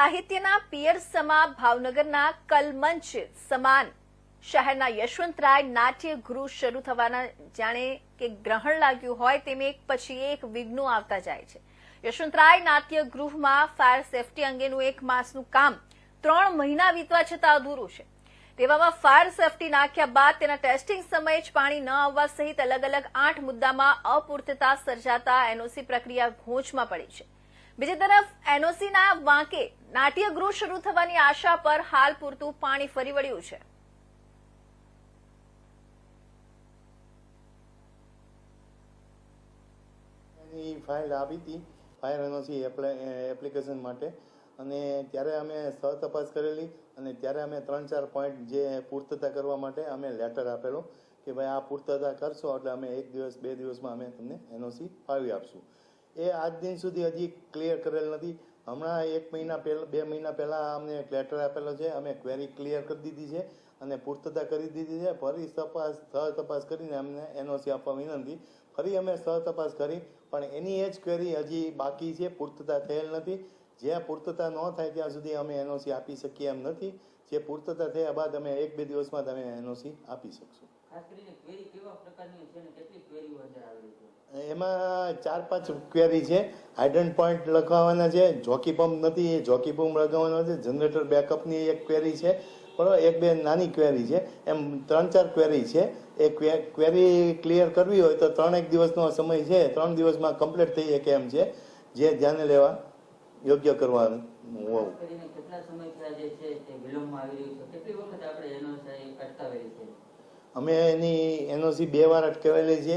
સાહિત્યના પિયર્સમા ભાવનગરના કલમંચ સમાન શહેરના યશવંતરાય નાટ્ય ગૃહ શરૂ થવાના જાણે કે ગ્રહણ લાગ્યું હોય તેમ એક પછી એક વિઘ્નો આવતા જાય છે. યશવંતરાય નાટ્ય ગૃહમાં ફાયર સેફટી અંગેનું એક માસનું કામ ત્રણ મહિના વીતવા છતાં અધૂરું છે. તેવામાં ફાયર સેફટી નાખ્યા બાદ તેના ટેસ્ટિંગ સમયે જ પાણી ન આવવા સહિત અલગ અલગ આઠ મુદ્દામાં અપૂર્તતા સર્જાતા એનઓસી પ્રક્રિયા ઘોંચમાં પડી છે. બીજી તરફ એનઓસીના વાંકે નાટ્યગૃહ શરૂ થવાની આશા પર હાલ પૂરતું પાણી ફરી વળ્યું છે. ફાઇલ આપી હતી ફાયર એનઓસી એપ્લિકેશન માટે. અને ત્યારે અમે સહ તપાસ કરેલી અને ત્યારે અમે ત્રણ ચાર પોઈન્ટ જે પૂર્તતા કરવા માટે અમે લેટર આપેલો કે ભાઈ આ પૂર્તતા કરશો એટલે અમે એક દિવસ, બે દિવસમાં અમે તમને એનઓસી ફાવી આપશું. એ આજ દિન સુધી હજી ક્લિયર કરેલ નથી. હમણાં એક મહિના પહેલા, બે મહિના પહેલા અમને એક લેટર આપેલો છે. અમે ક્વેરી ક્લિયર કરી દીધી છે અને પૂર્તતા કરી દીધી છે. ફરી તપાસ, સ્થળ તપાસ કરીને અમને એનઓસી આપવા વિનંતી. ફરી અમે સ્થળ તપાસ કરી, પણ એની એ જ ક્વેરી હજી બાકી છે. પૂર્તતા થયેલ નથી. જ્યાં પૂર્તતા ન થાય ત્યાં સુધી અમે એનઓસી આપી શકીએ એમ નથી. જે પૂર્તતા થયા બાદ અમે એક બે દિવસમાં તમે એનઓસી આપી શકશું. એમાં ચાર પાંચ ક્વેરી છે. હાઇડ્રન પોઈન્ટ લખવાના છે. જોકી પંપ નથી. એ જોકી પંપ લગાવવાનો છે. જનરેટર બેકઅપની એક ક્વેરી છે. બરાબર? એક બે નાની ક્વેરી છે. એમ ત્રણ ચાર ક્વેરી છે. એ ક્વે- ક્વેરી ક્લિયર કરવી હોય તો ત્રણ એક દિવસનો સમય છે. ત્રણ દિવસમાં કમ્પ્લીટ થઈ શકે એમ છે. જે ધ્યાને લેવા યોગ્ય કરવાનું હોવું. કેટલા સમય છે તે વિલંબમાં આવી રહ્યું છે? કેટલી વખત આપણે એનો અટકાવેલી છે? અમે એની એનઓસી બે વાર અટકાવેલી છે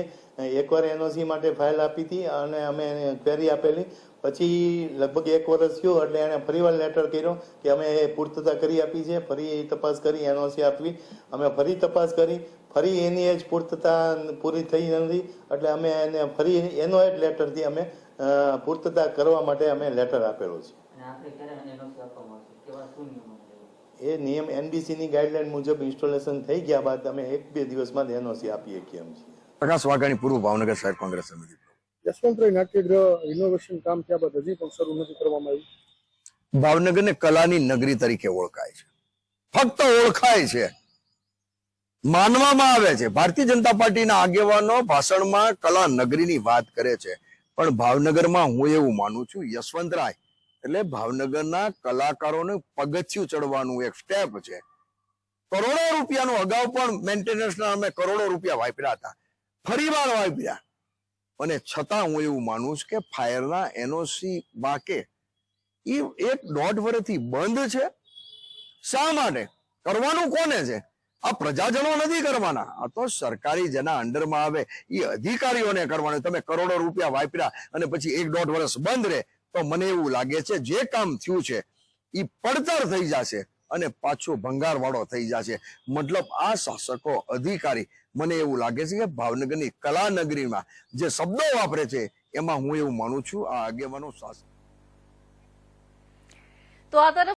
એકવાર એનઓસી માટે ફાઇલ આપી હતી અને અમે એને ક્વેરી આપેલી. પછી લગભગ એક વર્ષ થયું એટલે એણે ફરીવાર લેટર કર્યો કે અમે એ પૂર્તતા કરી આપી છે. ફરી તપાસ કરી એનઓસી આપવી. અમે ફરી તપાસ કરી. ફરી એની એ જ પૂર્તતા પૂરી થઈ નથી. એટલે અમે એને ફરી એનો જ લેટરથી અમે પૂર્તતા કરવા માટે અમે લેટર આપેલો છે? એ નિયમ એનબીસીની ગાઈડલાઈન મુજબ ઇન્સ્ટોલેશન થઈ ગયા બાદ અમે એક બે દિવસમાં એનઓસી આપીએ કે એમ છીએ. પ્રકાશ વાઘાણી પૂર્વ ભાવનગર શહેર કોંગ્રેસ સમિતિ. યશવંતરાય નાટ્યગૃહ રિનોવેશન કામ થયા બાદ હજી પણ શરૂ નથી કરવામાં આવ્યું. ભાવનગરને કલાની નગરી તરીકે ઓળખાય છે. ફક્ત ઓળખાય છે. માનવામાં આવે છે. ભારતીય જનતા પાર્ટીના આગેવાનો ભાષણમાં કલા નગરીની વાત કરે છે. પણ ભાવનગરમાં હું એવું માનું છું યશવંતરાય એટલે ભાવનગરના કલાકારોને પગથિયું ચડવાનું એક સ્ટેપ છે. કરોડો રૂપિયાનું અગાઉ પણ મેન્ટેનન્સના અમે કરોડો રૂપિયા વાપર્યા હતા. ફરીવાર વાપર્યા. અને છતાં હું એવું માનું છું કે ફાયરના એનઓસી બાકે એ એક દોઢ વર્ષથી બંધ છે. શા માટે? કરવાનું કોને છે? આ પ્રજાજનો નથી કરવાના. આ તો સરકારી જેના અંડરમાં આવે એ અધિકારીઓને કરવાનું. તમે કરોડો રૂપિયા વાપર્યા અને પછી એક દોઢ વર્ષ બંધ રહે. તો મને એવું લાગે છે, જે કામ થયું છે એ પડતર થઈ જશે અને પાછો ભંગાર વાળો થઈ જશે. મતલબ આ શાસકો અધિકારી, મને એવું લાગે છે કે ભાવનગરની કલા નગરીમાં જે શબ્દો વાપરે છે, એમાં હું એવું માનું છું, આ આગેવાનો શાસક તો આ તરફ